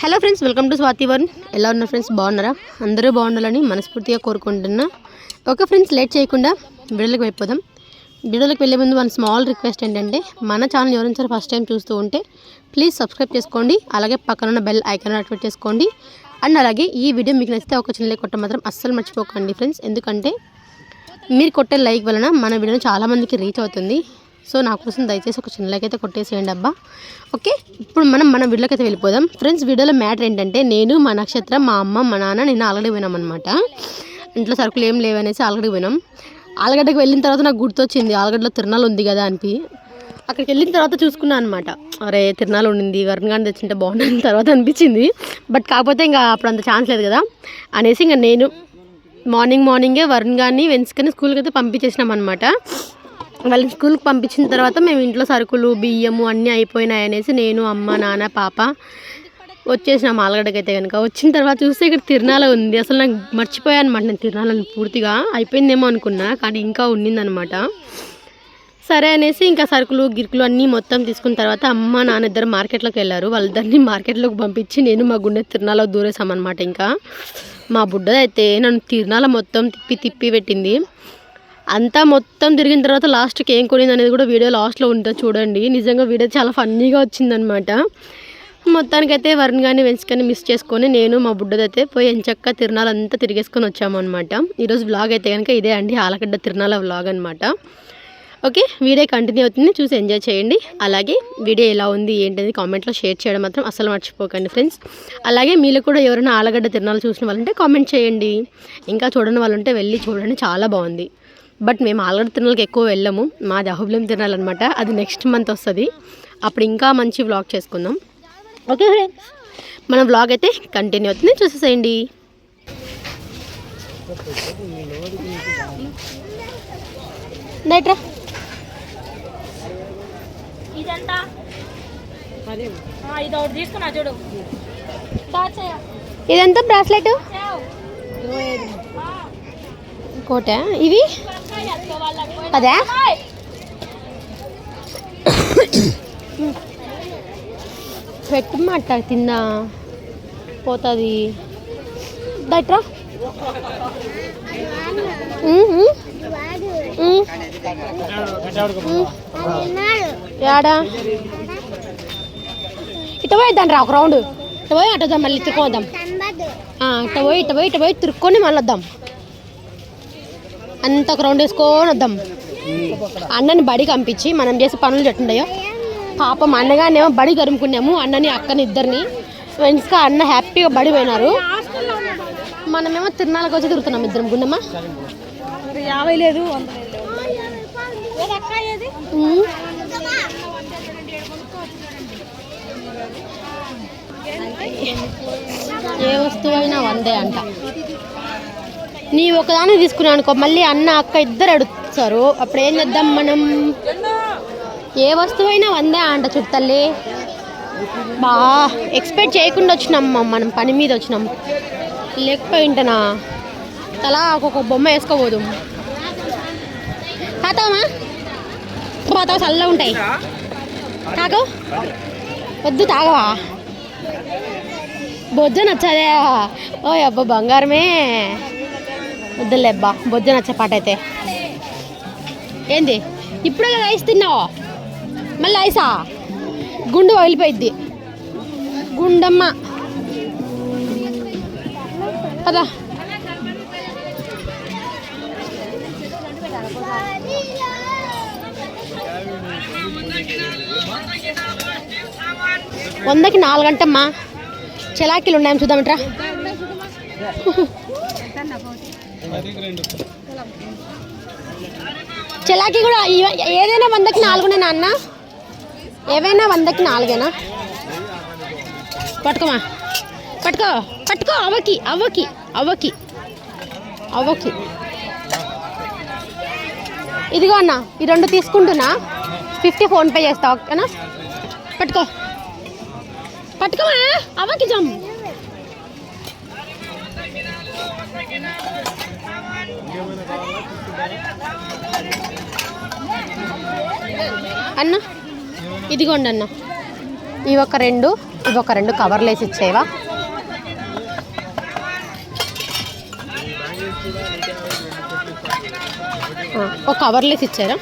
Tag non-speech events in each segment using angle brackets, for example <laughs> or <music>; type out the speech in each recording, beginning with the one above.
Hello friends welcome to Swathi Varun ఎలా ఉన్నారు friends బాగున్నారా? అందరూ బాగుండాలని మనస్ఫూర్తిగా కోరుకుంటున్నా. ఓకే ఫ్రెండ్స్ లేట్ చేయకుండా వీడియోలకు వెళ్ళిపోదాం. వీడియోలకు వెళ్ళే ముందు మన స్మాల్ రిక్వెస్ట్ ఏంటంటే మన ఛానల్ ఎవరైనా ఫస్ట్ టైం చూస్తూ ఉంటే ప్లీజ్ సబ్స్క్రైబ్ చేసుకోండి. అలాగే పక్కన ఉన్న బెల్ ఐకాన్ యాక్టివేట్ చేసుకోండి. అండ్ అలాగే ఈ వీడియో మీకు నచ్చితే ఒక చిన్న లైక్ కొట్ట మాత్రం అస్సలు మర్చిపోకండి ఫ్రెండ్స్ ఎందుకంటే మీరు కొట్టే లైక్ వలన మన వీడియోని చాలామందికి రీచ్ అవుతుంది. సో నా కోసం దయచేసి ఒక చిన్న లైక్ అయితే కొట్టేసేయండి అబ్బా. ఓకే? ఇప్పుడు మనం మన వీడియోకి అయితే వెళ్ళిపోదాం. ఫ్రెండ్స్ వీడియోలో మ్యాటర్ ఏంటంటే నేను మా నక్షత్రం మా అమ్మ మా నాన్న నేను ఆల్రెడీ పోయినాం అనమాట ఇంట్లో సరుకులు ఏం లేవనేసి ఆల్రెడీ పోయినాం. ఆలగడ్డకి వెళ్ళిన తర్వాత నాకు గుర్తొచ్చింది ఆలగడ్డలో తిరణాలు ఉంది కదా అనిపి. అక్కడికి వెళ్ళిన తర్వాత చూసుకున్నాను అనమాట అరే తిరణాలు ఉండింది వరుణ్ గాని తెచ్చింటే బాగుంటుంది తర్వాత అనిపించింది. బట్ కాకపోతే ఇంకా అప్పుడు అంత ఛాన్స్ లేదు కదా. అనేసి ఇంకా నేను మార్నింగ్ మార్నింగే వరుణ్ గారిని వెన్స్కని స్కూల్కి అయితే పంపించేసినాం అనమాట వాళ్ళని స్కూల్కి పంపించిన తర్వాత మేము ఇంట్లో సరుకులు బియ్యము అన్నీ అయిపోయినాయి అనేసి నేను అమ్మ నాన్న పాప వచ్చేసినాం ఆలగడ్డకి అయితే కనుక వచ్చిన తర్వాత చూస్తే ఇక్కడ తిరణాల ఉంది. అసలు నాకు మర్చిపోయాను అనమాట నేను తిరణాలను పూర్తిగా. అయిపోయిందేమో అనుకున్నా కానీ ఇంకా ఉండిందనమాట సరే అనేసి ఇంకా సరుకులు గిరుకులు అన్నీ మొత్తం తీసుకున్న తర్వాత అమ్మ నాన్న ఇద్దరు మార్కెట్లోకి వెళ్ళారు. వాళ్ళిద్దరిని మార్కెట్లోకి పంపించి నేను మా గుండె తిరణాలో దూరేసామన్నమాట ఇంకా. మా బుడ్డదైతే నన్ను తిరణాల మొత్తం తిప్పి తిప్పి పెట్టింది. అంతా మొత్తం తిరిగిన తర్వాత లాస్ట్కి ఏం కొనింది అనేది కూడా వీడియో లాస్ట్లో ఉంటుంది చూడండి. నిజంగా వీడియో చాలా ఫన్నీగా వచ్చిందనమాట మొత్తానికైతే వరుణ్ గాని వెంచుకొని మిస్ చేసుకొని నేను మా బుడ్డదైతే పోయి ఎంచక్క తిరణాలంతా తిరిగేసుకొని వచ్చామన్నమాట. ఈరోజు వ్లాగ్ అయితే కనుక ఇదే అండి ఆలగడ్డ తిరణాల వ్లాగ్ అనమాట ఓకే వీడియో కంటిన్యూ అవుతుంది చూసి ఎంజాయ్ చేయండి. అలాగే వీడియో ఎలా ఉంది ఏంటనేది కామెంట్లో షేర్ చేయడం మాత్రం అసలు మర్చిపోకండి ఫ్రెండ్స్. అలాగే మీరు కూడా ఎవరైనా ఆలగడ్డ తిరణాలు చూసిన వాళ్ళంటే కామెంట్ చేయండి. ఇంకా చూడని వాళ్ళంటే వెళ్ళి చూడండి చాలా బాగుంది. బట్ మేము ఆలగడ్డ తిరణాలకి ఎక్కువ వెళ్ళము. మాది అహుబలం తిరణాలన్నమాట అది నెక్స్ట్ మంత్ వస్తుంది. అప్పుడు ఇంకా మంచి వ్లాగ్ చేసుకుందాం. ఓకే ఫ్రెండ్స్ మన వ్లాగ్ అయితే కంటిన్యూ అవుతుంది. చూసేసేయండి. ఇదంతా? బ్రాస్లెట్ చేవ్. కోట? ఇవి? అక్కాయి అదే పెట్టమాట తిన్నా. పోతుంది. దట్రా యాడా? ఇట పోయిద్దాం రా ఒక రౌండ్. ఇట పోయి అటు వద్దాం మళ్ళీ తిరుక్కోద్దాం ఇట పోయి ఇట పోయి ఇట పోయి తిరుక్కొని మళ్ళీ వద్దాం అంత ఒక రౌండ్ వేసుకొని వద్దాం. అన్నని బడికి పంపించి మనం చేసే పనులు చెట్టుండయో పాపం అన్నగానేమో బడి గరుముకున్నాము అన్నని అక్కని ఇద్దరిని. ఫ్రెండ్స్గా అన్న హ్యాపీగా బడి పోయినారు. మనమేమో తిరునాళ్ళకి వచ్చి తిరుగుతున్నాం ఇద్దరం గుండమ్మా. యాభై లేదు. ఏ వస్తువు అయినా వందే అంట. నీ ఒకదాన్ని తీసుకున్నాను అనుకో. మళ్ళీ అన్న అక్క ఇద్దరు అడుగుతారు. అప్పుడు ఏం చేద్దాం మనం? ఏ వస్తువైనా వందే అంట చుట్టల్లి బా ఎక్స్పెక్ట్ చేయకుండా వచ్చినాం మనం పని మీద వచ్చినాం. లేకపోయింటనా తలా ఒక్కొక్క బొమ్మ వేసుకోబోదు. తాతామా తాత చల్ల ఉంటాయి. తాగవు వద్దు తాగవా? బొద్దు నచ్చదే. ఓ అబ్బా బంగారమే. వద్దులే అబ్బా బొజ్జ నచ్చే పాట అయితే. ఏంది? ఇప్పుడే కదా ఐస్ తిన్నావు? మళ్ళీ ఐసా? గుండు వదిలిపోయిద్ది. గుండమ్మ. పదా. వందకి నాలుగు అంటమ్మా చలాకీలు ఉన్నాయని చూద్దామంట్రా? <laughs> <laughs> చలాకీ కూడా ఏదైనా వందకి నాలుగునేనా అన్న? ఏవైనా వందకి నాలుగేనా? పట్టుకోమా. పట్టుకో. పట్టుకో అవ్వకి అవ్వకి అవ్వకి అవ్వకి ఇదిగో అన్న ఈ రెండు తీసుకుంటున్నా. ఫిఫ్టీ ఫోన్పే చేస్తా ఓకేనా? పట్టుకో. పట్టుకోమా అవ్వకి జమ్ అన్న ఇదిగోండి అన్న. ఇవి ఒక రెండు ఇవి ఒక రెండు కవర్లు వేసి ఇచ్చేవా? ఒక కవర్లు వేసి ఇచ్చారా?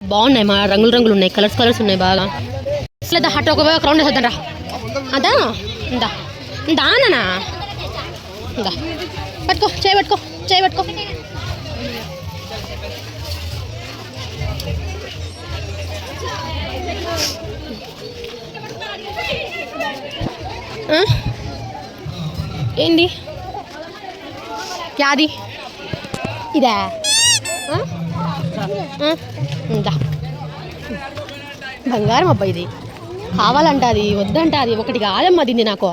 బాగున్నాయి మా రంగులు రంగులు ఉన్నాయి. కలర్స్ కలర్స్ ఉన్నాయి బాగా. లేదా హట్ ఒక ఒక రౌండ్ వేసేద్దాం రా అదా? ఇందా దానా ఇంకా పట్టుకో చేయి పట్టుకో చేయి పట్టుకో. ఆ? ఏంది? యాది? ఇదా? ఆ? ఇందా బంగారం అబ్బాయి ఇది. కావాలంట అది వద్దంట అది. ఒకటి కాదమ్మా దింది నాకు.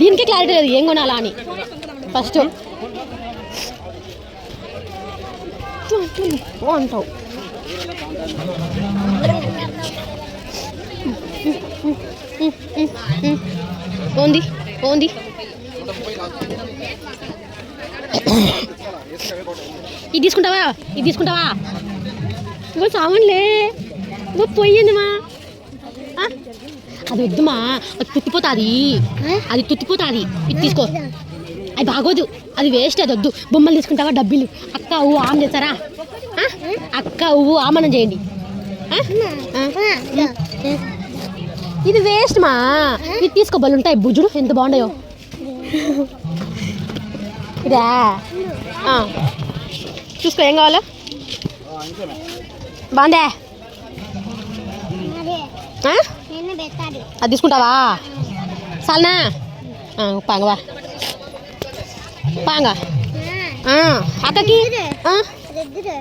దీనికి క్లారిటీ లేదు ఏం కొనాలా అని. ఫస్ట్. అంటావు. ఓంది ఓంది. ఇది తీసుకుంటావా? ఇది తీసుకుంటావా? ఇగో సామాన్లే. ఇగో పోయిందిమా మా అది వద్దుమా అది తుత్తిపోతుంది. అది తుత్తిపోతుంది. ఇది తీసుకో. అది బాగోదు. అది వేస్ట్ అది వద్దు. బొమ్మలు తీసుకుంటావా? డబ్బులు. అక్క ఊ ఆమె చేస్తారా? ఆ? అక్క ఊ ఆమనం చేయండి? ఇది వేస్ట్ మా. ఇది తీసుకో. బలు ఉంటాయి. బుజ్జుడు ఎంత బాగున్నాయో ఇదా. ఆ. చూసుకో ఏం కావాలో? బాగుందా? ఆ? అది తీసుకుంటావా? సాల్నా? ఆ, పాంగవా పాంగ. అక్కకి?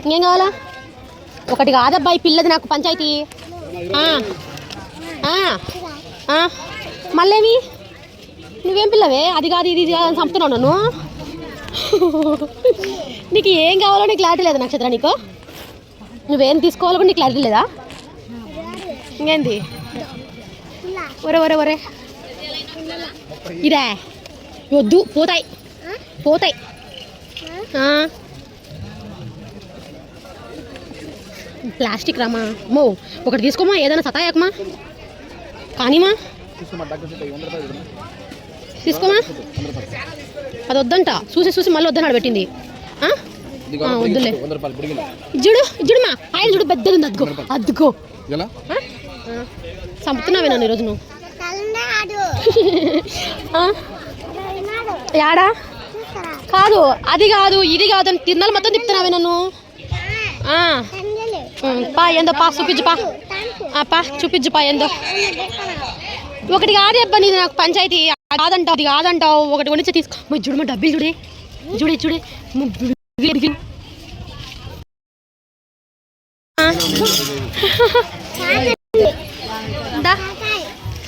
ఇంకేం కావాలా? ఒకటి కాదబ్బా ఈ పిల్లది నాకు పంచాయతీ. మళ్ళేమి? నువ్వేం పిల్లవే? అది కాదు ఇది ఇది కాదు అని చంపుతున్నావు నన్ను? నీకు ఏం కావాలో నీకు క్లారిటీ లేదా నక్షత్ర నీకు? నువ్వేం తీసుకోవాలో కూడా నీకు క్లారిటీ లేదా? ఇంకేంది? ఒరే ఒరే ఒరే. ఇదే. వద్దు పోతాయి. పోతాయి. ప్లాస్టిక్ రామా. మో ఒకటి తీసుకోమా? ఏదైనా సతాయాకమా? కానీమా? తీసుకోమా? అది వద్దంట. చూసి చూసి మళ్ళీ వద్దన్నాడు పెట్టింది. వద్దులే. వంద రూపాయలు పొడిగిన చూడు చూడు మా. ఆయన చూడు పెద్దది ఉంది. అద్దుకో అద్దుకో. చంపుతున్నావే నన్ను ఈరోజు నువ్వు? యాడా? కాదు అది కాదు ఇది కాదు అని తిన్నాలు మొత్తం తిప్పుతున్నావే నన్ను. పా ఏందో పా చూపించు పా. పా చూపించు పా ఏందో. ఒకటి కాదే అబ్బా నీది నాకు పంచాయతీ. కాదంటావు అది కాదంటావు. ఒకటి కొనిచ్చి తీసుకో. మా చూడు. మా డబ్బులు చూడే చూడే. చూడే.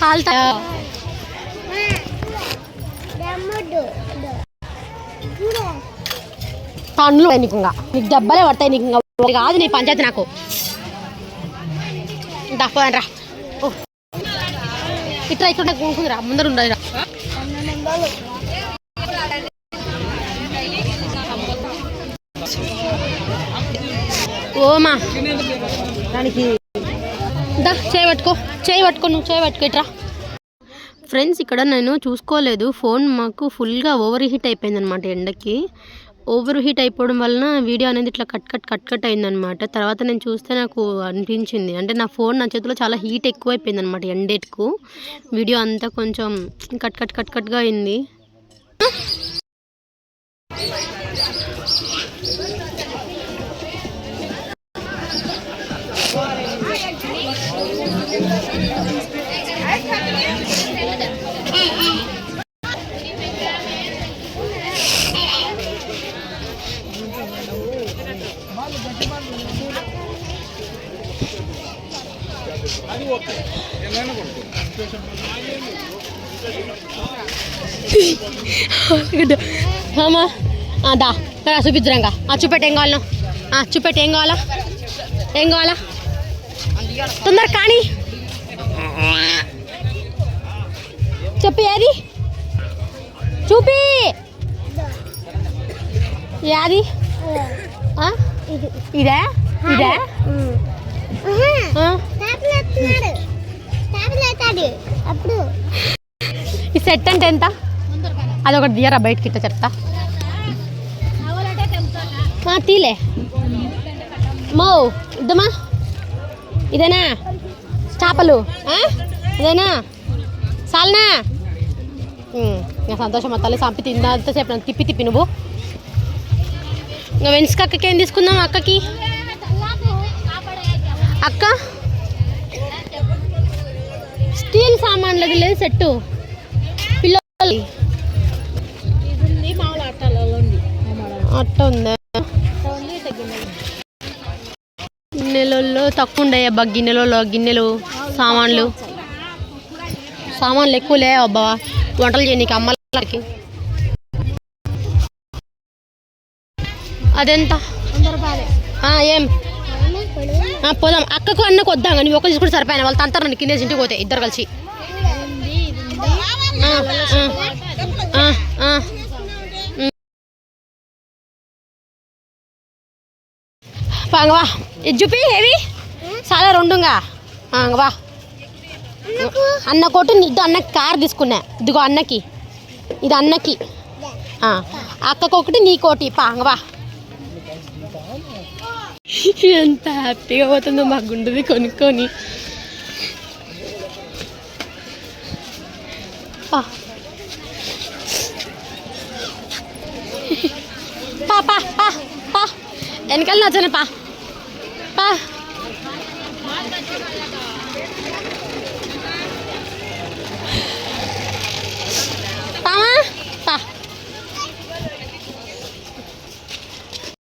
కాలుతా. పనులు నీకు ఇంకా. నీకు దెబ్బలే పడతాయి నీకు ఇంకా. కాదు నీ పంచాయతీ నాకు. రా. ఓ. ఇట్లా కూర్చుందిరా రా. ముందర ఉండదు ఓమా దానికి దా చేయి పట్టుకో. చేయి పట్టుకో నువ్వు చేయి పట్టుకో ఇట్రా. ఫ్రెండ్స్ ఇక్కడ నేను చూసుకోలేదు. ఫోన్ మాకు ఫుల్గా ఓవర్ హీట్ అయిపోయింది అనమాట ఎండకి. ఓవర్ హీట్ అయిపోవడం వలన వీడియో అనేది ఇట్లా కట్ కట్ కట్ కట్ అయిందనమాట. తర్వాత నేను చూస్తే నాకు అనిపించింది. అంటే నా ఫోన్ నా చేతిలో చాలా హీట్ ఎక్కువైపోయింది అనమాట ఎండేట్కు వీడియో అంతా కొంచెం కట్ కట్ కట్ కట్గా అయింది. దా రా చూపించరంగా ఆ చూపెట్టి ఏం కావాలనో. ఆ చూపెట్టి ఏం కావాలా? ఏం కావాలా? తొందర కానీ. చెప్పి ఏది చూపి. ఏది ఇదే? ఇదే? అప్పుడు ఈ సెట్ అంటే ఎంత? అదొకటి దియరా బయటకి ఇట్ట చెప్తా. తీలే మో ఇద్దమా ఇదేనా చేపలు ఆ? ఇదేనా సాల్నా ఇంకా సంతోషం తల్లి సంపి తిందా అంతసేపు నన్ను తిప్పి తిప్పి నువ్వు ఇంకా వెన్స్కి అక్కకి ఏం తీసుకుందాం అక్కకి అక్క స్టీల్ సామాన్లది లేదు సెట్టు పిల్లలు అట్ట ఉందా గిన్నెలలో తక్కువ ఉండే అబ్బా గిన్నెలలో గిన్నెలు సామాన్లు. సామాన్లు ఎక్కువలే అబ్బా. వంటలు చేయనీకి అమ్మలకి. అదెంత? ఆ, ఏం? ఆ, పోదాం. అక్కకు అన్నకు వద్దాం కానీ ఒక తీసుకుంటే సరిపోయిన. వాళ్ళు తంతారు నన్ను కిందేసి ఇంటికి పోతే ఇద్దరు కలిసి. పాంగవా ఇది చూపి ఏవి? చాలా రెండుగా. వా. అన్న కొట్టు ఇద్దు అన్నకి కార్ తీసుకున్నా. ఇదిగో అన్నకి. ఇది అన్నకి. ఆ, అక్కకు ఒకటి నీకోటి పాంగవా ఎంత హ్యాపీగా పోతుందో మా గుండెది కొనుక్కొని. పా పా పా పా. వెనకాల నచ్చను పా.